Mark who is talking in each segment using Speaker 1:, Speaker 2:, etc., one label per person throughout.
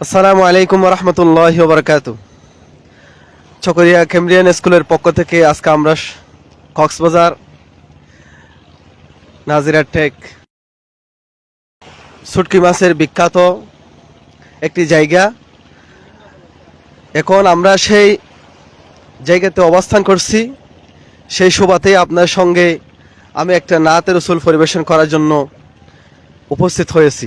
Speaker 1: আসসালামু আলাইকুম রহমতুল্লাহ বরকাত চকরিয়া কেমব্রিয়ান স্কুলের পক্ষ থেকে আজকে আমরা কক্সবাজার নাজিরা টেক সুটকি মাছের বিখ্যাত একটি জায়গা। এখন আমরা সেই জায়গাতে অবস্থান করছি। সেই শোভাতেই আপনার সঙ্গে আমি একটা নাতের রসুল পরিবেশন করার জন্য উপস্থিত হয়েছি।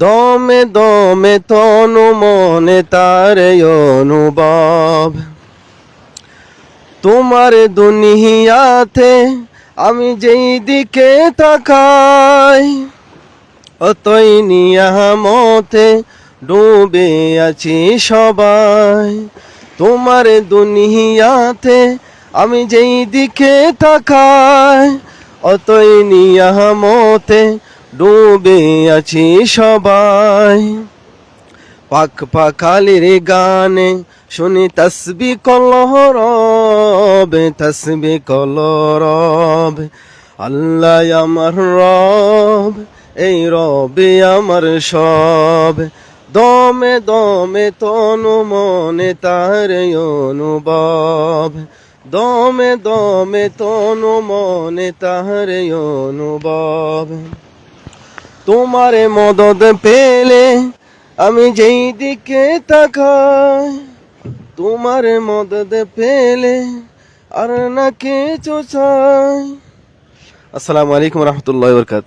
Speaker 1: দমে দমে তনু মনে তার অনুভব। তোমার দুনিয়াতে আমি যেই দিকে তাকাই, অতই নিয়ামতে ডুবে আছি সবাই। তোমার দুনিয়াতে আমি যেই দিকে তাকাই, অতই নিয়ামতে ডুবে আছি সবাই। পাক পাখালির গানে শুনি তসবি কলরব তসবি কলরব আল্লাহ আমার রব, এই রবে আমার সব। দমে দমে তনু মনে তার অনুভব। দমে দমে তনু মনে তার অনুভব। তোমারে মদত পেলে আমি যেই দিকে তাকাই, তোমারে মদত পেলে আর না কিছু চাই। আসসালামু আলাইকুম রহমতুল্লাহ বরকাত